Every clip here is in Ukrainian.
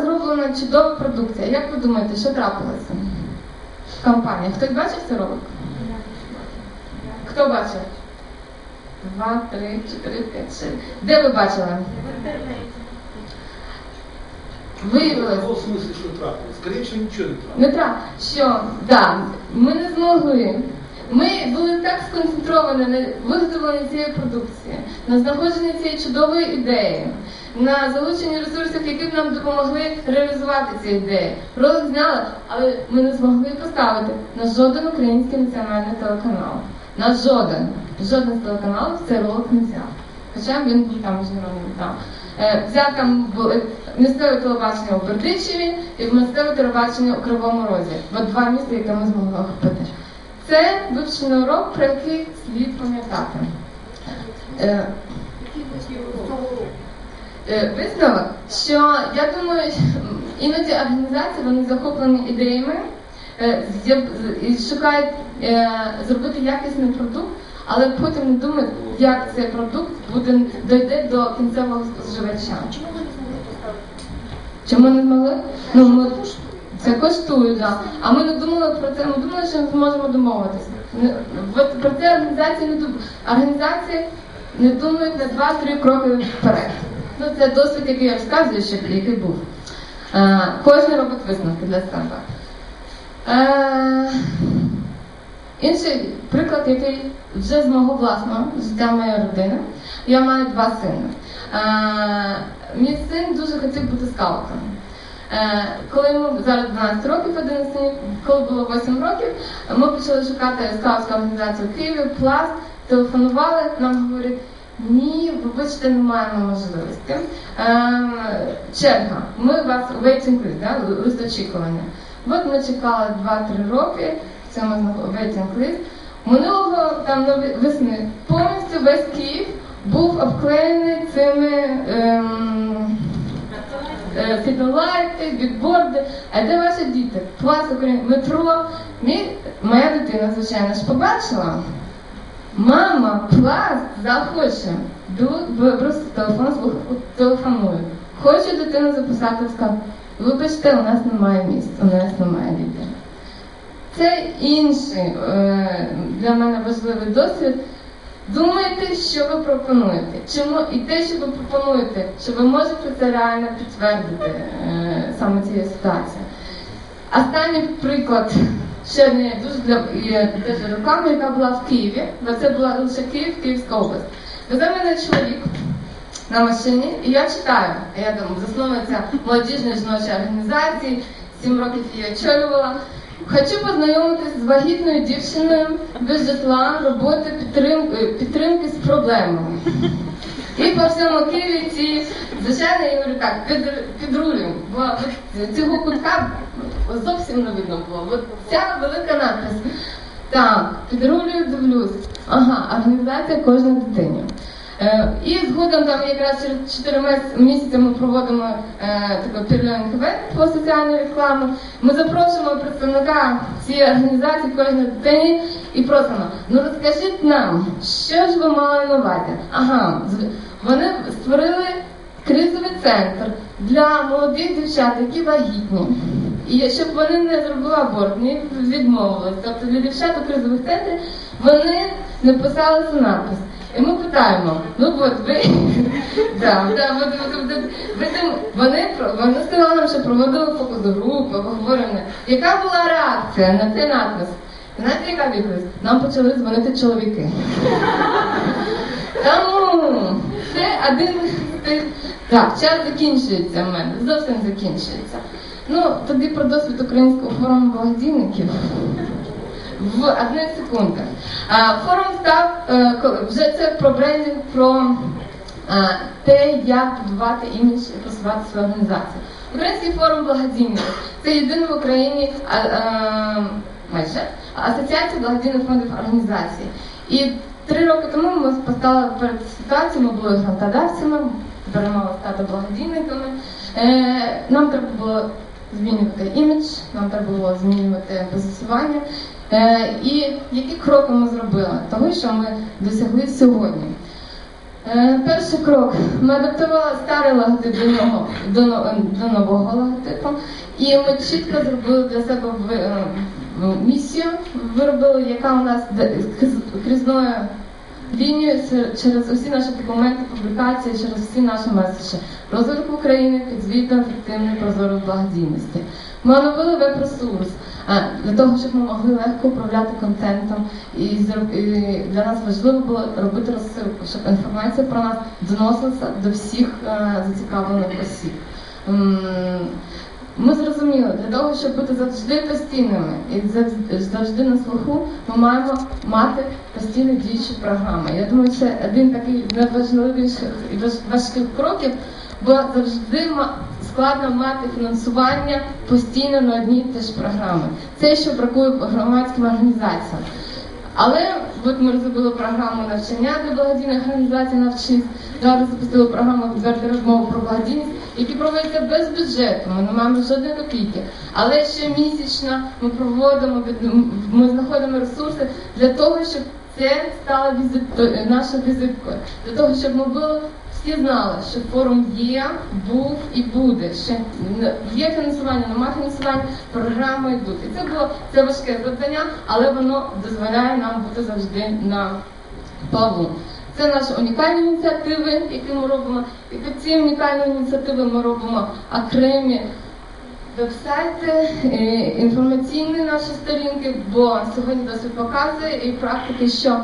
Зроблена чудова продукція. Як ви думаєте, що трапилося? Компанія. Хтось бачив цей ролик? Хто бачив? Два, три, чотири, п'ять, шість. Де ви бачили? В Виявилось. каком смысле, что трапилось? Скорее всего, ничего не трапилось. Дмитра, що да, ми не змогли. Ми були так сконцентровані на виготовленні цієї продукції, на знаходженні цієї чудової ідеї, на залученні ресурсів, які б нам допомогли реалізувати ці ідеї. Ролик зняли, але ми не змогли поставити на жоден український національний телеканал. На жоден. Жоден з телеканалів цей ролик не взяв. Хоча він був там міжнародним там. Е, Взяв там були місцеве телебачення у Бердичеві і місцеве телебачення у Кривому Розі. От два міста, які ми змогли охопити. Це вивчений урок, про який слід пам'ятати. Е, е, що я думаю, іноді організації вони захоплені ідеями е, шукають е, зробити якісний продукт, але потім не думають, як цей продукт буде дойде до кінцевого споживача. Чому ви не змогли поставити? Чому не змогли? Ну ми це коштує, да. А ми не думали про це. Ми думали, що ми зможемо домовитися. От про це організації не думають. Організації не думають на два-три кроки вперед. Ну це досвід, який я розказую, що який був. Е, кожен робить висновки для себе. Е, інший приклад, який вже з мого власного життя моєї родини. Я маю два сини. Е, мій син дуже хотів бути скаутом. Е, Коли йому зараз 12 років, один синів, коли було 8 років, ми почали шукати скаутську організацію в Києві, пласт, телефонували, нам говорять, ні, вибачте, не маємо можливості. Ем, черга, ми вас waiting list, да, лист очікування. От ми чекали 2-3 роки, в цьому waiting list. Минулого там весни повністю весь Київ був обклеєний цими. Ем, е, бікборди. А де ваші діти? Клас України, метро. Мій, моя дитина, звичайно ж, побачила. Мама, пласт захоче. Беру- б- Беру телефон, слухаю, телефоную. Хочу дитину записати в скат. Вибачте, у нас немає місць, у нас немає дітей. Це інший е, для мене важливий досвід. Думайте, що ви пропонуєте. Чому і те, що ви пропонуєте, що ви можете це реально підтвердити е, саме цієї ситуації. Останній приклад ще не дуже теж реклами, яка була в Києві, бо це була лише Київ, Київська область. Везе мене чоловік на машині, і я читаю. Я там засновниця молодіжної жіночої організації, сім років її очолювала. Хочу познайомитись з вагітною дівчиною без житла, роботи, підтримки, підтримки з проблемами. І по всьому Києві ці, звичайно, я говорю так, під, підрулюємо. Бо цього кутка зовсім не видно було. От ця велика надпис. Так, підрулюю, дивлюсь. Ага, організація кожної дитині. Е, і згодом там якраз через 4 мес- місяці ми проводимо е, такий пірлінг івент по соціальній рекламі. Ми запрошуємо представника цієї організації кожної дитині і просимо, ну розкажіть нам, що ж ви мали на увазі? Ага, вони створили кризовий центр для молодих дівчат, які вагітні. І щоб вони не зробили аборт, не відмовились. Тобто для дівчат у кризових центрів вони написали цей напис. І ми питаємо, ну от ви, вони, сказали нам, що проводили фокус-групи, обговорення. Яка була реакція на цей надпис? Знаєте, яка відповідь? Нам почали дзвонити чоловіки. Тому це один з тих. Так, час закінчується в мене, зовсім закінчується. Ну, тоді про досвід українського форуму благодійників. В одне секунди. А, Форум став е, вже це про брендинг, про е, те, як будувати імідж і просувати свою організацію. Український форум благодійників це єдина в Україні а, е, майже асоціація благодійних фондів організацій. І три роки тому ми постали перед ситуацією, ми були грантодавцями, тепер мали стати благодійниками. Нам треба було змінювати імідж, нам треба було змінювати позиціювання. Е, і які кроки ми зробили того, що ми досягли сьогодні. Е, Перший крок. Ми адаптували старий логотип до нього до, до нового логотипу, і ми чітко зробили для себе е, місію, виробили, яка у нас крізною лінією це- через усі наші документи, публікації, через всі наші меседжі. Розвиток України, підзвітно, ефективної прозорої благодійності. Ми оновили веб-ресурс для того, щоб ми могли легко управляти контентом. І, для нас важливо було робити розсилку, щоб інформація про нас доносилася до всіх е, зацікавлених осіб. Ми зрозуміли, для того, щоб бути завжди постійними і завжди- на слуху, ми маємо мати постійно діючі програми. Я думаю, це один такий найважливіших і важких кроків, бо завжди складно мати фінансування постійно на одні і ж програми. Це що бракує громадським організаціям. Але от ми розробили програму навчання для благодійних організацій навчись. Зараз запустили програму відверті розмови про благодійність, які проводяться без бюджету. Ми не маємо жодної копійки. Але щомісячно ми проводимо ми знаходимо ресурси для того, щоб це стало візит, нашою візиткою. Для того, щоб ми були всі знали, що форум є, був і буде. Ще є фінансування, немає фінансування, програми йдуть. І це було це важке завдання, але воно дозволяє нам бути завжди на плаву. Це наші унікальні ініціативи, які ми робимо. І під ці унікальні ініціативи ми робимо окремі вебсайти, е, інформаційні наші сторінки, бо сьогодні досвід показує і практики, що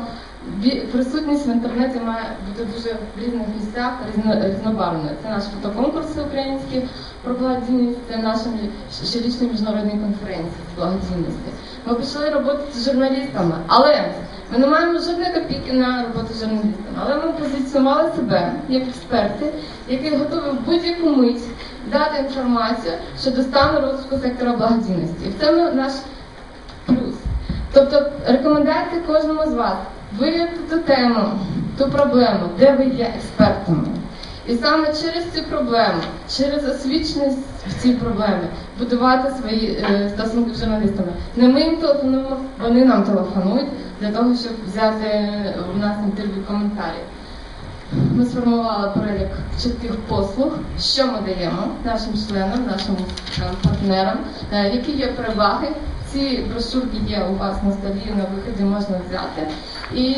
присутність в інтернеті має бути дуже в різних місцях, різно, різнобарвною. Це наші фотоконкурси українські про благодійність, це наші щорічні міжнародні конференції з благодійності. Ми почали роботи з журналістами, але ми не маємо жодної копійки на роботу з журналістами. Але ми позиціонували себе як експерти, які готові в будь-яку мить дати інформацію щодо стану розвитку сектора благодійності. І в цьому наш плюс. Тобто рекомендації кожному з вас виявити ту тему, ту проблему, де ви є експертами. І саме через цю проблему, через освіченість в цій проблемі будувати свої е, стосунки з журналістами. Не ми їм телефонуємо, вони нам телефонують для того, щоб взяти у нас інтерв'ю коментарі. Ми сформували перелік чітких послуг, що ми даємо нашим членам, нашим е, партнерам, е, які є переваги. Ці брошурки є у вас на столі, на виході можна взяти. І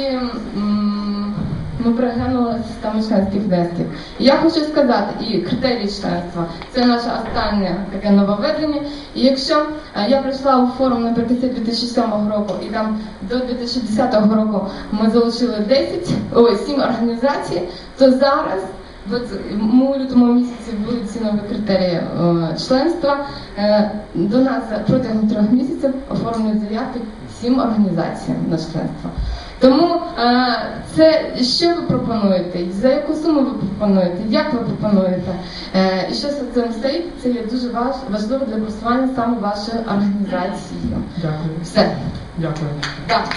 ми переглянули систему членських внесків. Я хочу сказати, і критерії членства це наше останнє таке нововведення. І якщо е, я прийшла у форум наприкінці 2007 року, і там до 2010 року ми залучили 10, ой, 7 організацій, то зараз от ми у лютому місяці будуть ці нові критерії е, членства. Е, до нас протягом трьох місяців оформлені заявки 7 організацій на членство. Тому е, це що ви пропонуєте, за яку суму ви пропонуєте, як ви пропонуєте, і що за цим стоїть, це є дуже важ, важливо для просування саме вашої організації. Дякую. Все. Дякую. Так.